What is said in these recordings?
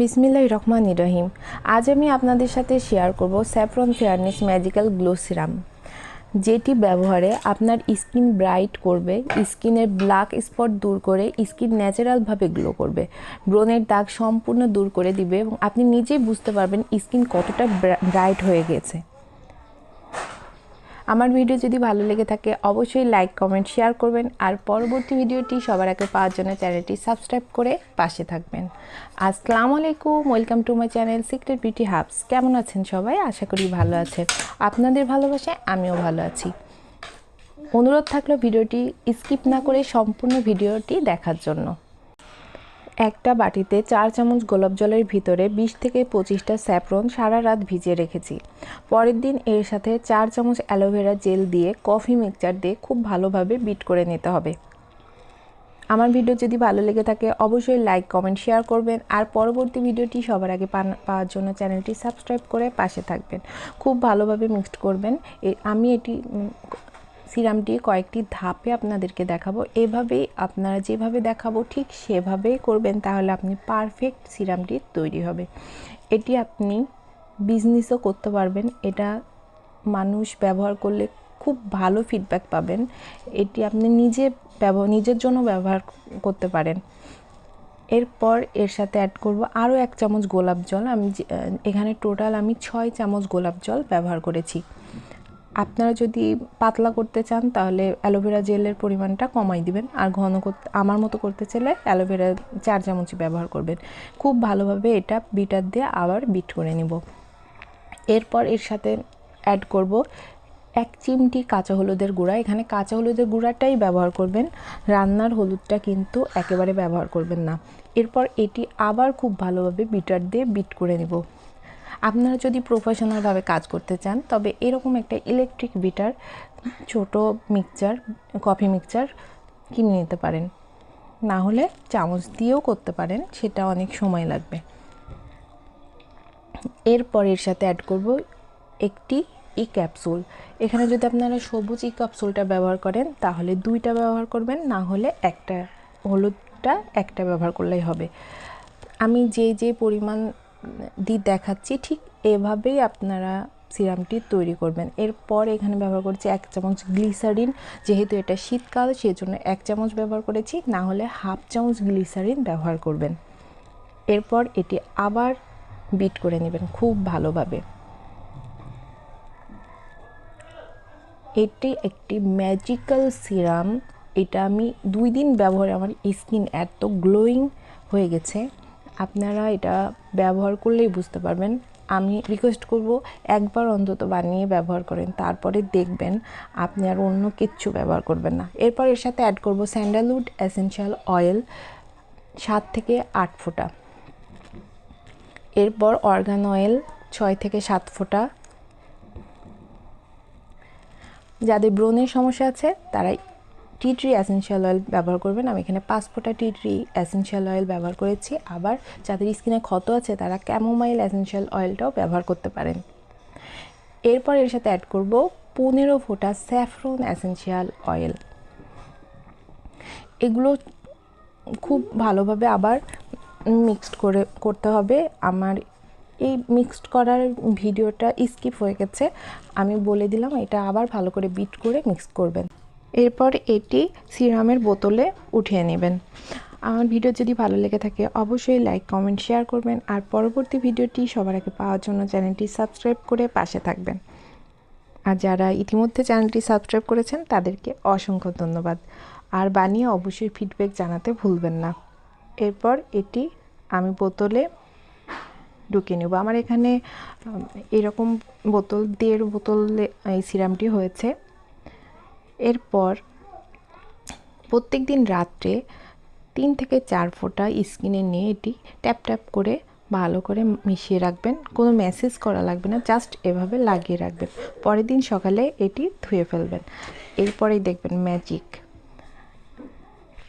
বিসমিল্লাহ রহমান রহিম। আজ আমি আপনাদের সাথে শেয়ার করব saffron fairness magical glow serum যেটি ব্যবহারে আপনার স্কিন ব্রাইট করবে স্কিনের ব্ল্যাক স্পট দূর করে স্কিন ন্যাচারালভাবে গ্লো করবে ব্রনের দাগ সম্পূর্ণ দূর করে দিবে এবং আপনি নিজেই বুঝতে পারবেন স্কিন কতটা ব্রাইট হয়ে গেছে। আমার ভিডিও যদি ভালো লেগে থাকে, অবশ্যই লাইক কমেন্ট শেয়ার করবেন। আর পরবর্তী ভিডিওটি সবার আগে পাওয়ার জন্য চ্যানেলটি সাবস্ক্রাইব করে পাশে থাকবেন। আসসালামু আলাইকুম welcome to my channel secret beauty hubs কেমন আছেন সবাই? আশা করি ভালো আছেন। আপনাদের ভালোবাসায় আমিও ভালো আছি। অনুরোধ থাকল ভিডিওটি স্কিপ না করে সম্পূর্ণ ভিডিওটি দেখার জন্য। একটা বাটিতে চার চামচ গোলাপ জলের ভিতরে বিশ থেকে পঁচিশটা স্যাফরন সারা রাত ভিজিয়ে রেখেছি। পরের দিন এর সাথে চার চামচ অ্যালোভেরা জেল দিয়ে কফি মিক্সচার দিয়ে খুব ভালোভাবে বিট করে নিতে হবে। আমার ভিডিও যদি ভালো লেগে থাকে, অবশ্যই লাইক, কমেন্ট, শেয়ার করবেন। আর পরবর্তী ভিডিওটি সবার আগে পাওয়ার জন্য চ্যানেলটি সাবস্ক্রাইব করে পাশে থাকবেন। খুব ভালোভাবে মিক্সড করবেন। আমি এটি সিরামটি কয়েকটি ধাপে আপনাদেরকে দেখাবো। এভাবেই আপনারা যেভাবে দেখাবো, ঠিক সেভাবেই করবেন, তাহলে আপনি পারফেক্ট সিরামটি তৈরি হবে। এটি আপনি বিজনেসও করতে পারবেন। এটা মানুষ ব্যবহার করলে খুব ভালো ফিডব্যাক পাবেন। এটি আপনি নিজে ব্যবহার নিজের জন্য ব্যবহার করতে পারেন। এরপর এর সাথে অ্যাড করব আরও এক চামচ গোলাপ জল। আমি এখানে টোটাল আমি ছয় চামচ গোলাপ জল ব্যবহার করেছি। আপনারা যদি পাতলা করতে চান, তাহলে অ্যালোভেরা জেলের পরিমাণটা কমাই দিবেন। আর ঘন করতে, আমার মতো করতে চাইলে অ্যালোভেরা চার চামচই ব্যবহার করবেন। খুব ভালোভাবে এটা বিটার দিয়ে আবার বিট করে নিব। এরপর এর সাথে অ্যাড করব এক চিমটি কাঁচা হলুদের গুঁড়া। এখানে কাঁচা হলুদের গুঁড়াটাই ব্যবহার করবেন। রান্নার হলুদটা কিন্তু একেবারে ব্যবহার করবেন না। এরপর এটি আবার খুব ভালোভাবে বিটার দিয়ে বিট করে নেব। আপনারা যদি প্রফেশনালভাবে কাজ করতে চান, তবে এরকম একটা ইলেকট্রিক বিটার ছোট মিক্সচার কফি মিক্সচার কিনে নিতে পারেন। না হলে চামচ দিয়েও করতে পারেন, সেটা অনেক সময় লাগবে। এরপর এর সাথে অ্যাড করব একটি ই ক্যাপসুল এখানে যদি আপনারা সবুজ ই ক্যাপসুলটা ব্যবহার করেন, তাহলে দুইটা ব্যবহার করবেন, না হলে একটা হলুদটা একটা ব্যবহার করলেই হবে। আমি যে যে পরিমাণ দিয়ে দেখাচ্ছি, ঠিক এভাবেই আপনারা সিরামটি তৈরি করবেন। এরপর এখানে ব্যবহার করছি এক চামচ গ্লিসারিন, যেহেতু এটা শীতকাল সেই জন্য এক চামচ ব্যবহার করেছি, না হলে হাফ চামচ গ্লিসারিন ব্যবহার করবেন। এরপর এটি আবার বিট করে নেবেন খুব ভালোভাবে। এটি একটি ম্যাজিক্যাল সিরাম। এটা আমি দুই দিন ব্যবহারে আমার স্কিন এত গ্লোয়িং হয়ে গেছে। আপনারা এটা ব্যবহার করলেই বুঝতে পারবেন। আমি রিকোয়েস্ট করব একবার অন্তত বানিয়ে ব্যবহার করেন, তারপরে দেখবেন আপনি আর অন্য কিচ্ছু ব্যবহার করবেন না। এরপর এর সাথে অ্যাড করব স্যান্ডালউড এসেনশিয়াল অয়েল সাত থেকে আট ফোঁটা। এরপর অর্গান অয়েল ছয় থেকে সাত ফোঁটা। যাদের ব্রণের সমস্যা আছে তারা টি ট্রি অ্যাসেনশিয়াল অয়েল ব্যবহার করবেন। আমি এখানে পাঁচ ফোঁটা টি ট্রি অ্যাসেনশিয়াল অয়েল ব্যবহার করেছি। আবার যাদের স্কিনে ক্ষত আছে, তারা ক্যামোমাইল অ্যাসেনশিয়াল অয়েলটাও ব্যবহার করতে পারেন। এরপর এর সাথে অ্যাড করব পনেরো ফোঁটা স্যাফরন অ্যাসেনশিয়াল অয়েল। এগুলো খুব ভালোভাবে আবার মিক্সড করে করতে হবে। আমার এই মিক্সড করার ভিডিওটা স্কিপ হয়ে গেছে। আমি বলে দিলাম, এটা আবার ভালো করে বিট করে মিক্স করবেন। এরপর এটি সিরামের বোতলে উঠিয়ে নেবেন। আমার ভিডিও যদি ভালো লেগে থাকে, অবশ্যই লাইক, কমেন্ট, শেয়ার করবেন। আর পরবর্তী ভিডিওটি সবার আগে পাওয়ার জন্য চ্যানেলটি সাবস্ক্রাইব করে পাশে থাকবেন। আর যারা ইতিমধ্যে চ্যানেলটি সাবস্ক্রাইব করেছেন, তাদেরকে অসংখ্য ধন্যবাদ। আর বানিয়ে অবশ্যই ফিডব্যাক জানাতে ভুলবেন না। এরপর এটি আমি বোতলে ঢুকিয়ে নেব। আমার এখানে এরকম বোতল, দেড় বোতল এই সিরামটি হয়েছে। এরপর প্রত্যেক দিন রাত্রে তিন থেকে চার ফোঁটা স্কিনে নিয়ে এটি ট্যাপ ট্যাপ করে ভালো করে মিশিয়ে রাখবেন। কোনো মেসেজ করা লাগবে না, জাস্ট এভাবে লাগিয়ে রাখবেন। পরের দিন সকালে এটি ধুয়ে ফেলবেন। এরপরেই দেখবেন ম্যাজিক।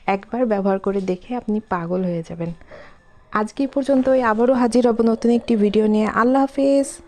একবার ব্যবহার করে দেখে আপনি পাগল হয়ে যাবেন। আজকে পর্যন্ত আবারও হাজির হব নতুন একটি ভিডিও নিয়ে। আল্লাহ হাফিজ।